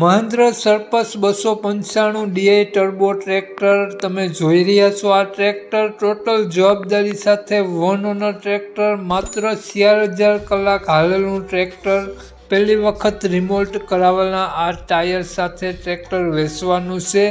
મહેન્દ્ર સરપસ બસો પંચાણું D I turbo tractor. તમે જોઈ રહ્યા છો આ ટ્રેક્ટર ટોટલ જવાબદારી સાથે વન ઓનર ટ્રેક્ટર, માત્ર ચાર હજાર કલાક હાલેલું ટ્રેક્ટર. પહેલી વખત રિમોલ્ટ કરાવેલા આ ટાયર સાથે ટ્રેક્ટર વેચવાનું છે.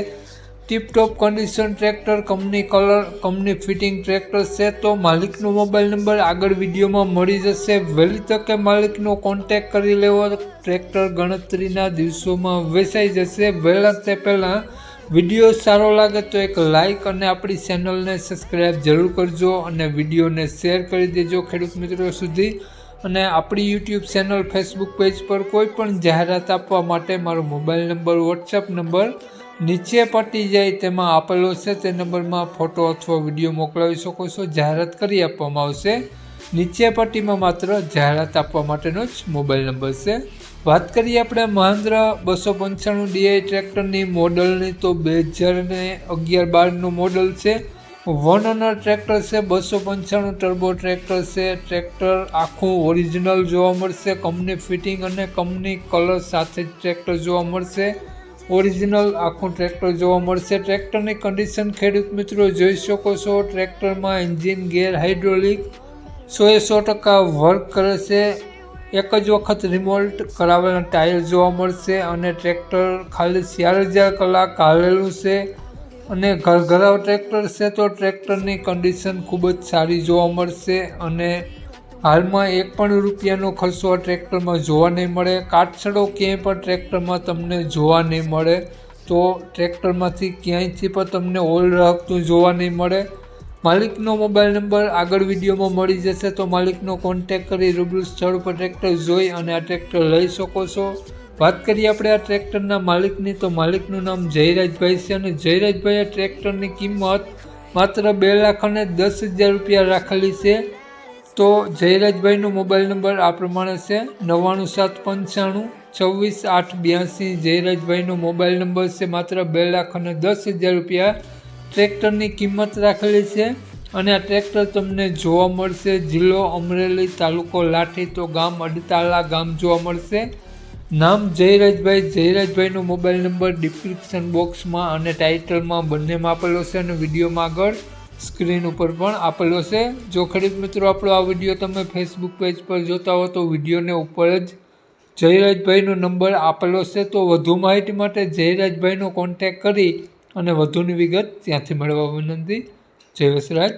Tiptop condition tractor company colour company fitting tractor છે તો માલિકનો મોબાઈલ નંબર આગળ વિડીયોમાં મળી જશે. વહેલી તકે માલિકનો કોન્ટેક કરી લેવો. ટ્રેક્ટર ગણતરીના દિવસોમાં વેચાઈ જશે. વહેલા તે પહેલાં વીડિયો સારો લાગે તો એક લાઇક અને આપણી ચેનલને સબસ્ક્રાઈબ જરૂર કરજો અને વિડીયોને શેર કરી દેજો ખેડૂત મિત્રો સુધી. અને આપણી યુટ્યુબ ચેનલ ફેસબુક પેજ પર કોઈ પણ જાહેરાત આપવા માટે મારો મોબાઈલ નંબર વોટ્સઅપ નંબર નીચે પટી જાય તેમાં આપેલો છે તે નંબરમાં ફોટો અથવા વીડિયો મોકલાવી શકો છો. જાહેરાત કરી આપવામાં આવશે. નીચે પટ્ટીમાં માત્ર જાહેરાત આપવા માટેનો જ મોબાઈલ નંબર છે. વાત કરીએ આપણે મહેન્દ્ર બસો પંચાણું ડીઆઈ ટ્રેક્ટરની મોડલની તો બે હજાર ને અગિયાર બારનું મોડલ છે. વન ઓનર ટ્રેક્ટર છે, બસો પંચાણું ટર્બો ટ્રેક્ટર છે. ટ્રેક્ટર આખું ઓરિજિનલ જોવા મળશે. કંપની ફિટિંગ અને કંપની કલર સાથે જ ટ્રેક્ટર જોવા મળશે. ઓરિજિનલ આખું ટ્રેક્ટર જોવા મળશે. ટ્રેક્ટરની કન્ડિશન ખેડૂત મિત્રો જોઈ શકો છો. ટ્રેક્ટરમાં એન્જિન ગેર હાઇડ્રોલિક સોએ સો ટકા વર્ક કરે છે. એક જ વખત રિમોલ્ટ કરાવેલા ટાયર જોવા મળશે અને ટ્રેક્ટર ખાલી ચાર હજાર કલાક હાલેલું છે અને ઘરઘરાવ ટ્રેક્ટર છે તો ટ્રેક્ટરની કન્ડિશન ખૂબ જ સારી જોવા મળશે અને હાલમાં એક પણ રૂપિયાનો ખર્ચો આ ટ્રેક્ટરમાં જોવા નહીં મળે. કાટછડો ક્યાંય પણ ટ્રેક્ટરમાં તમને જોવા નહીં મળે. તો ટ્રેક્ટરમાંથી ક્યાંયથી પણ તમને ઓલ રહકતું જોવા નહીં મળે. માલિકનો મોબાઈલ નંબર આગળ વિડીયોમાં મળી જશે, તો માલિકનો કોન્ટેક કરી રૂબરૂ સ્થળ પર ટ્રેક્ટર જોઈ અને આ ટ્રેક્ટર લઈ શકો છો. વાત કરીએ આપણે આ ટ્રેક્ટરના માલિકની, તો માલિકનું નામ જયરાજભાઈ છે અને જયરાજભાઈએ ટ્રેક્ટરની કિંમત માત્ર બે લાખ અને દસ હજાર રૂપિયા રાખેલી છે. તો જયરાજભાઈનો મોબાઈલ નંબર આ પ્રમાણે છે, નવ્વાણું સાત પંચાણું, છવ્વીસ આઠ બ્યાસી. જયરાજભાઈનો મોબાઈલ નંબર છે માત્ર બે લાખ અને દસ હજાર રૂપિયા. ટ્રેક્ટરની કિંમત રાખેલી છે અને આ ટ્રેક્ટર તમને જોવા મળશે જિલ્લો અમરેલી તાલુકો લાઠી તો ગામ અડતાલા ગામ જોવા મળશે. નામ જયરાજભાઈ, જયરાજભાઈનો મોબાઈલ નંબર ડિસ્ક્રિપ્શન બોક્સમાં અને ટાઇટલમાં બંનેમાં આપેલો છે અને વિડીયોમાં આગળ. સ્ક્રીન ઉપર પણ આપેલો છે. જો ખરીદ મિત્રો, આપણો આ વીડિયો તમે ફેસબુક પેજ પર જોતા હો તો વિડીયોને ઉપર જ જયરાજભાઈનો નંબર આપેલો છે. તો વધુ માહિતી માટે જયરાજભાઈનો કોન્ટેક કરી અને વધુની વિગત ત્યાંથી મેળવવા વિનંતી. જય વસરાજ.